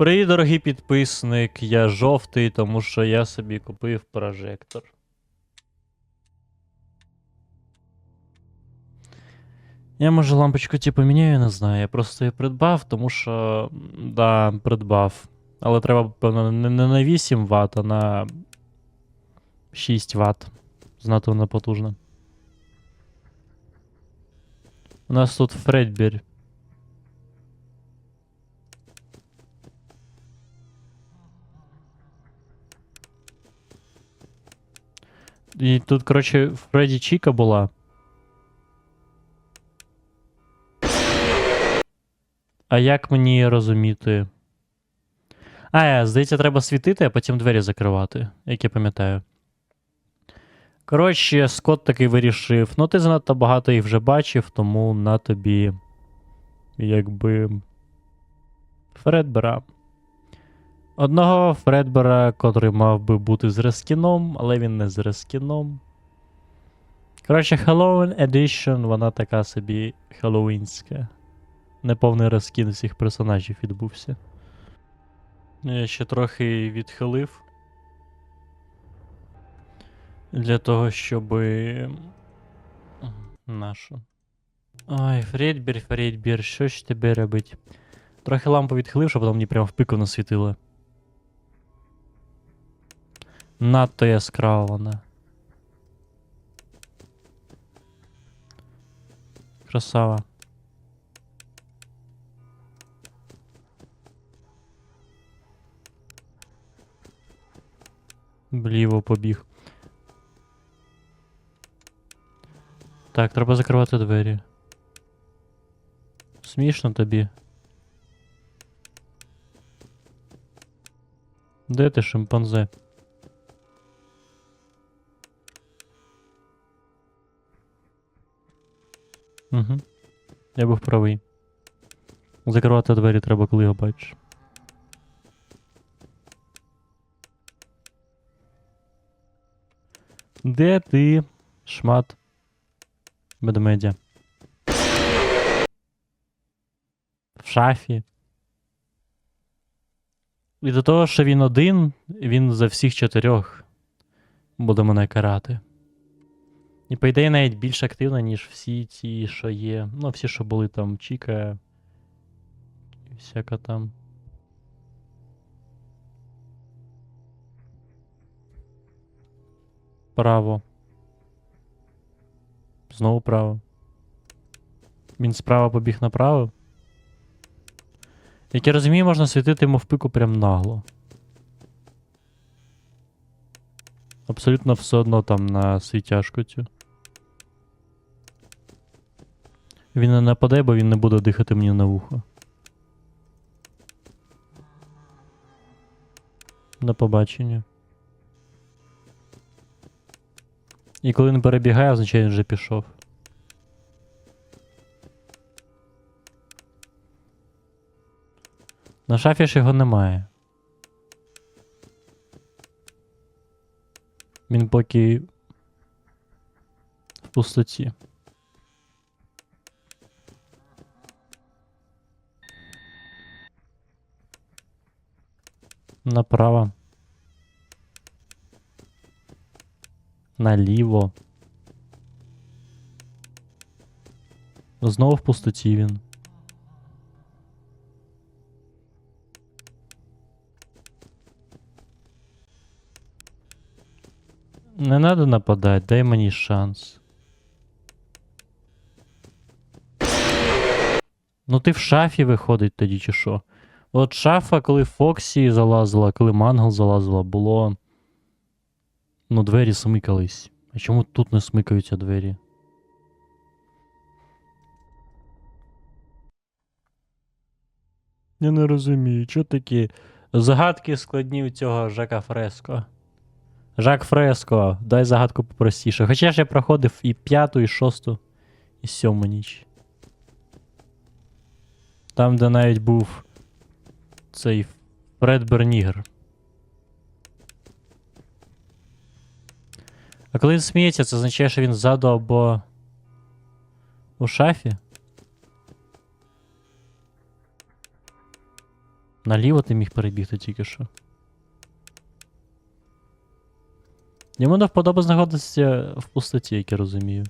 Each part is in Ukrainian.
Привіт, дорогий підписник. Я жовтий, тому що я собі купив прожектор. Я може лампочку ті поміняю, не знаю. Я просто її придбав, тому що. Да, придбав. Але треба, певно, не на 8 Вт, а на 6 Вт. Знато вона потужна. У нас тут Фредбері. І тут, коротше, Фредді Чіка була. А як мені розуміти? А, е, здається, треба світити, а потім двері закривати, як я пам'ятаю. Коротше, Скотт таки вирішив. Ну, ти занадто багато їх вже бачив, тому на тобі. Якби. Фредбера. Одного Фредбера, котрий мав би бути з рескіном, але він не з рескіном. Коротше, Halloween Edition, вона така собі хеллоуінська. Неповний рескін всіх персонажів відбувся. Я ще трохи відхилив. Для того, щоб. Нашу. Ой, Фредбір, Фредбір, що ж тебе робить? Трохи лампу відхилив, щоб вона мені прямо в пику насвітила. Надто яскрава вона. Красава. Вліво побіг. Так, треба закривати двері. Смішно тобі. Де ти, шимпанзе? Угу. Я був правий. Закривати двері треба, коли його бачиш. Де ти, шмат ведмедя? В шафі. І до того, що він один, він за всіх чотирьох буде мене карати. І по ідеї навіть більш активно, ніж всі ті, що є. Ну, всі, що були там, Чіка. Всяка там. Право. Знову право. Він справа побіг направо. Як я розумію, можна світити йому в пику прям нагло. Абсолютно все одно там на світяшку цю. Він не нападе, бо він не буде дихати мені на вухо. До побачення. І коли він перебігає, означає, він вже пішов. На шафі ж його немає. Він поки в пустоті. Направо. Наліво. Знову в пустоті він. Не надо нападать, дай мені шанс. Ну ти в шафі виходить тоді, чи що? От шафа, коли Фоксі залазила, коли Мангл залазила, було. Ну, двері смикались. А чому тут не смикаються двері? Я не розумію, що такі загадки складні у цього Жака Фреско. Жак Фреско, дай загадку попростіше. Хоча ж я проходив і п'яту, і шосту, і сьому ніч. Там, де навіть був цей Фред Бернігер. А коли він сміється, це означає, що він ззаду або у шафі? Наліво ти міг перебігти тільки що. Йому не вподоба знаходитися в пустоті, як я розумію.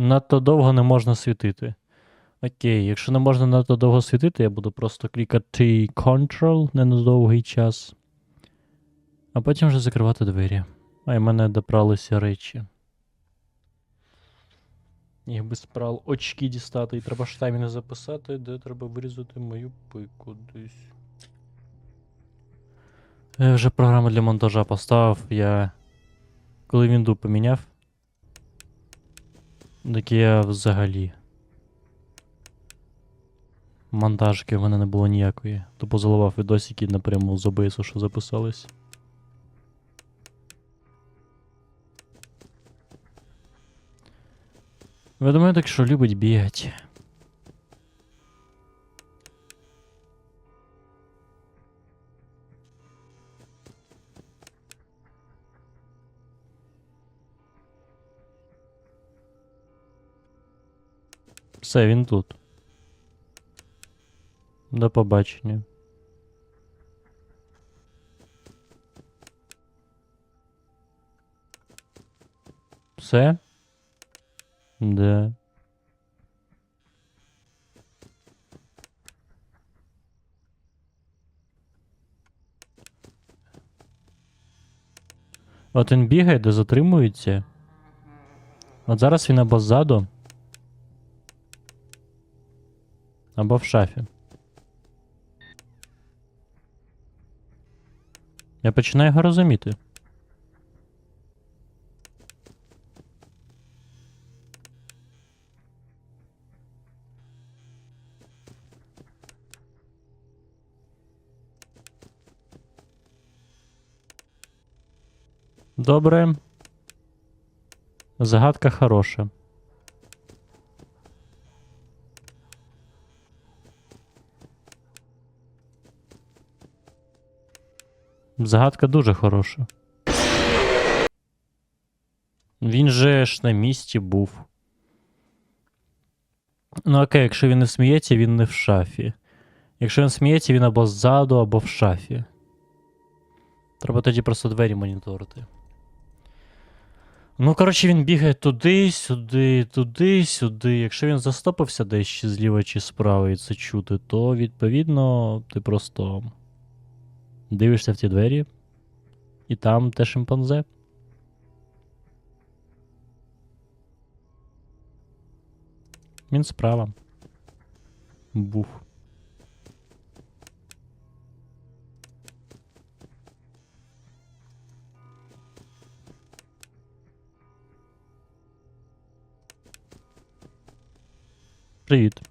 Надто довго не можна світити. Окей, якщо не можна надто довго світити, я буду просто клікати Ctrl не на довгий час. А потім вже закривати двері. А в мене допралися речі. Їх би очки дістати, і треба ж таймінг записати, де треба вирізати мою пику десь. Я вже програму для монтажа поставив, я. Коли вінду поміняв. Так я взагалі. Монтажки в мене не було ніякої. То заливав відосики напряму з обису, що записались. Ведомий так що любить бігати. Все, він тут. До побачення. Все? Да. От він бігає, де затримується. От зараз він або ззаду. Або в шафі. Я починаю його розуміти. Добре. Загадка хороша. Загадка дуже хороша. Він же ж на місці був. Ну окей, якщо він не сміється, він не в шафі. Якщо він сміється, він або ззаду, або в шафі. Треба тоді просто двері моніторити. Ну, коротше, він бігає туди, сюди, туди, сюди. Якщо він застопився десь зліва чи справа і це чути, то відповідно ти просто дивишся в ті двері, і там те шимпанзе. Він справа. Був. Привіт.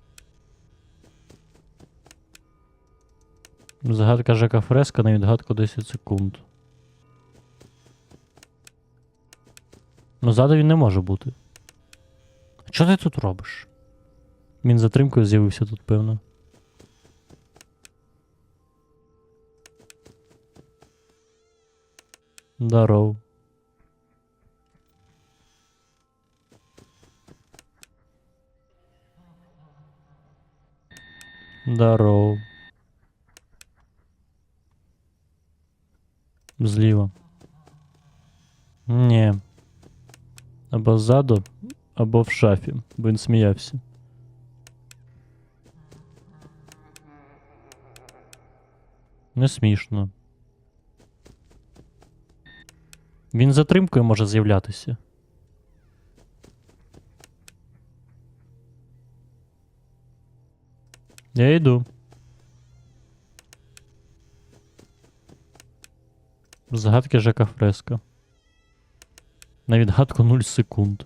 Загадка Жека Фреска на відгадку 10 секунд. Ну, ззаду він не може бути. А що ти тут робиш? Він затримкою з'явився тут, певно. Здоров. Здоров. Зліва. Ні. Або ззаду, або в шафі, бо він сміявся. Не смішно. Він затримкою може з'являтися. Я йду. Загадки Жека Фреска. На відгадку 0 секунд.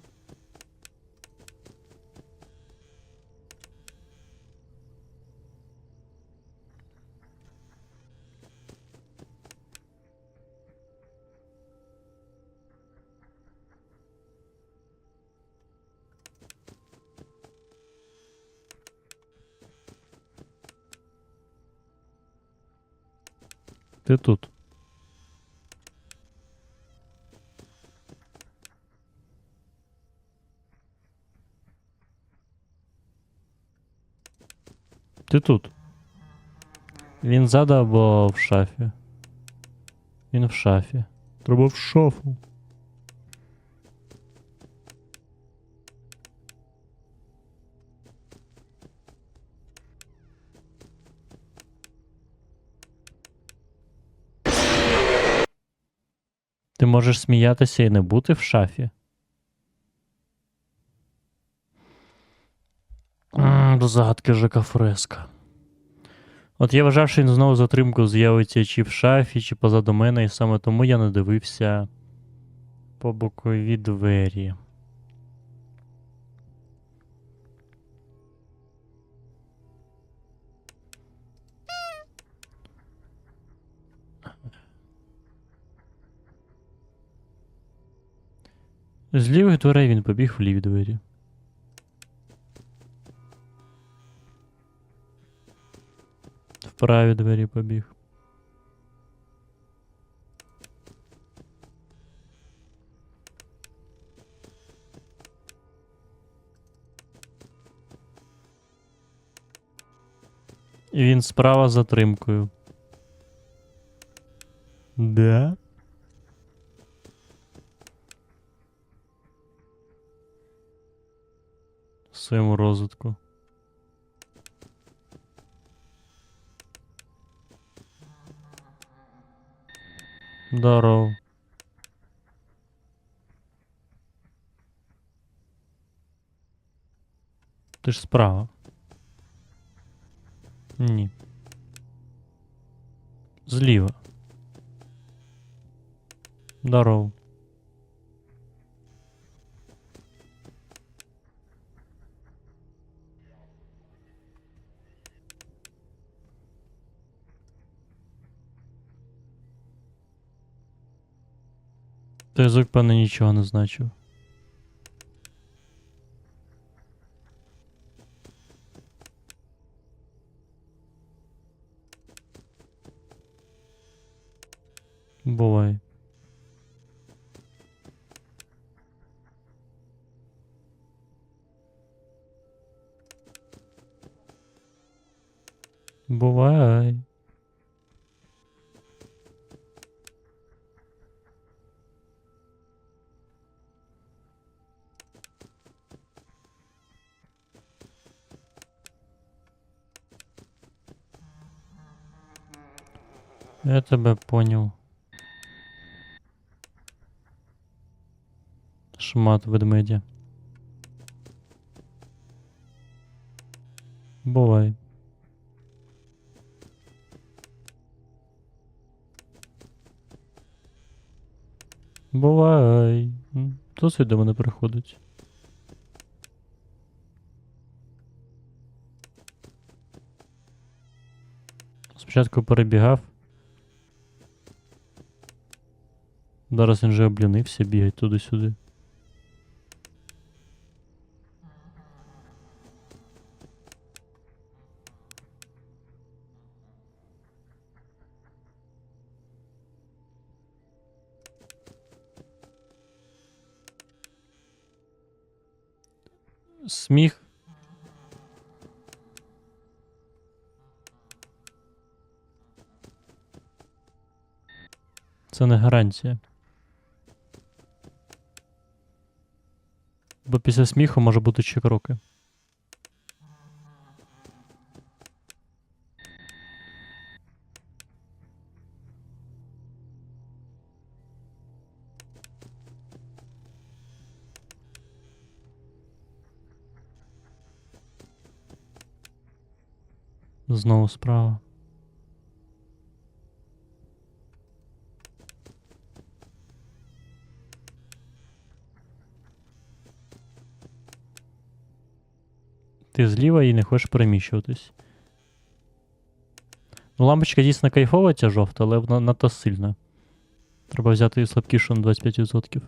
Ти тут. Ти тут. Він ззаду або в шафі. Він в шафі. Треба в шафу. Ти можеш сміятися і не бути в шафі. М, До загадки Жека Фреска. От я вважав, що він знову затримку з'явиться чи в шафі, чи позаду мене, і саме тому я не дивився по бокові двері. З лівих дверей він побіг в ліві двері. Праві двері побіг. І він справа затримкою. Да? В своєму розвитку. Здоров. Ти ж справа. Ні. Зліва. Здоров. Той звук, певно, нічого не значив. Я тебе понял. Шмат ведмедя. Бувай. Бувай. Досвід до мене приходить. Спочатку перебігав. Зараз він вже облінився, бігать туди-сюди. Сміх. Це не гарантія. Бо після сміху може бути ще кроки. Знову справа. Ти зліва і не хочеш переміщуватись. Ну, лампочка дійсно кайфова ця жовта, але вона надто сильна. Треба взяти її слабкішу на 25%.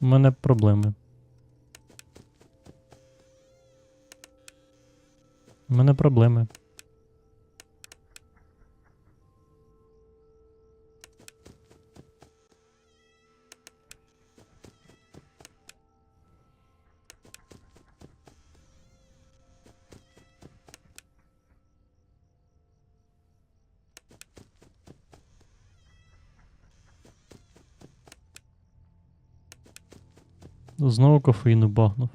У мене проблеми. У мене проблеми. Знову кофеїну багнув.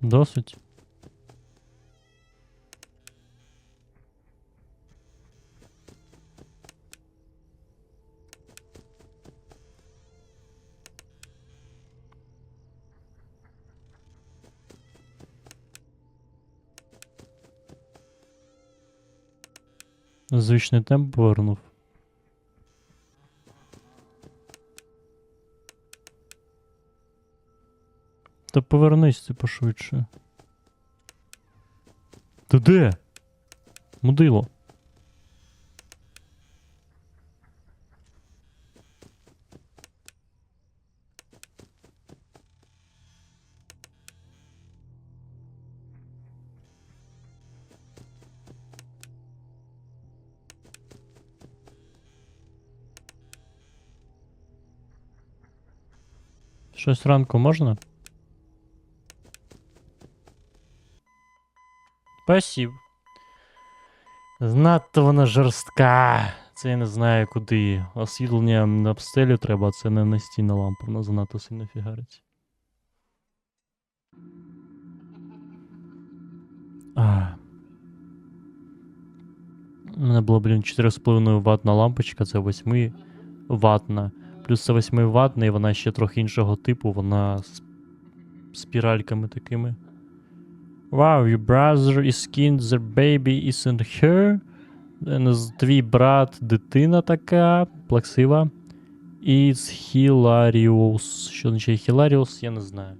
Досить. Звичний темп повернув. Та повернись ти пошвидше. Ти де? Мудило. Щось ранку можна? Спасибо. Знато вона жорстка. Це я не знаю куди. Освітлення на стелю треба, це не настільна лампа, вона занадто сильно фігарить. А. У мене була, блін, 4,5 ватна лампочка, це 8 ватна. Плюс це 8 ватна, і вона ще трохи іншого типу, вона з спіральками такими. Wow, your brother is skinned, their baby isn't here. Е, Твій брат, дитина така, плаксива. Is hilarious. Що означає hilarious, я не знаю.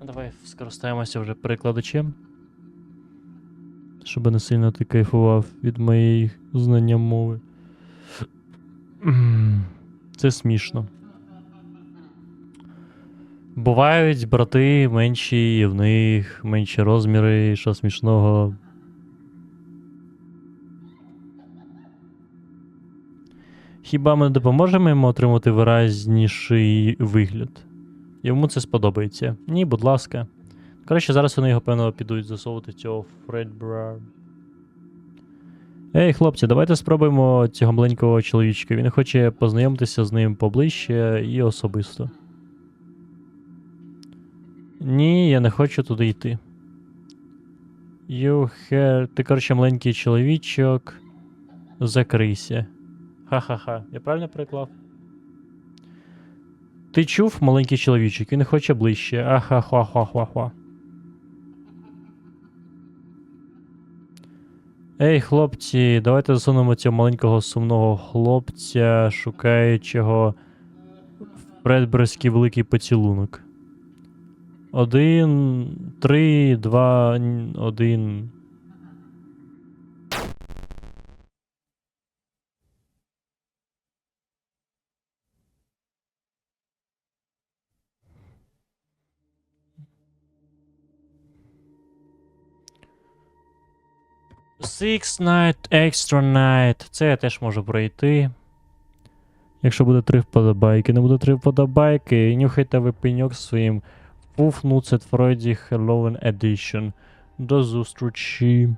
Ну, давай скористаємося вже перекладачем. Щоб не сильно ти кайфував від моєї знання мови. Це смішно. Бувають брати менші, в них менші розміри, що смішного. Хіба ми допоможемо йому отримати виразніший вигляд? Йому це сподобається. Ні, будь ласка. Коротше, зараз вони його, певно, підуть засовувати цього Фредбра. Ей, хлопці, давайте спробуємо цього маленького чоловічка. Він хоче познайомитися з ним поближче і особисто. Ні, я не хочу туди йти. You have... Ти, коротше, маленький чоловічок. Закрийся. Ха-ха-ха. Я правильно переклав? Ти чув, маленький чоловічок, він хоче ближче. Аха-ха-ха-ха-ха. Ей, хлопці, давайте засунемо цього маленького сумного хлопця, шукаючого Фредберський великий поцілунок. Один, три, два, один. Six night, extra night. Це я теж можу пройти. Якщо буде три вподобайки, не буде три вподобайки, нюхайте ви пеньок своїм Пуф Нуцет Фройді Halloween Edition. До зустрічі.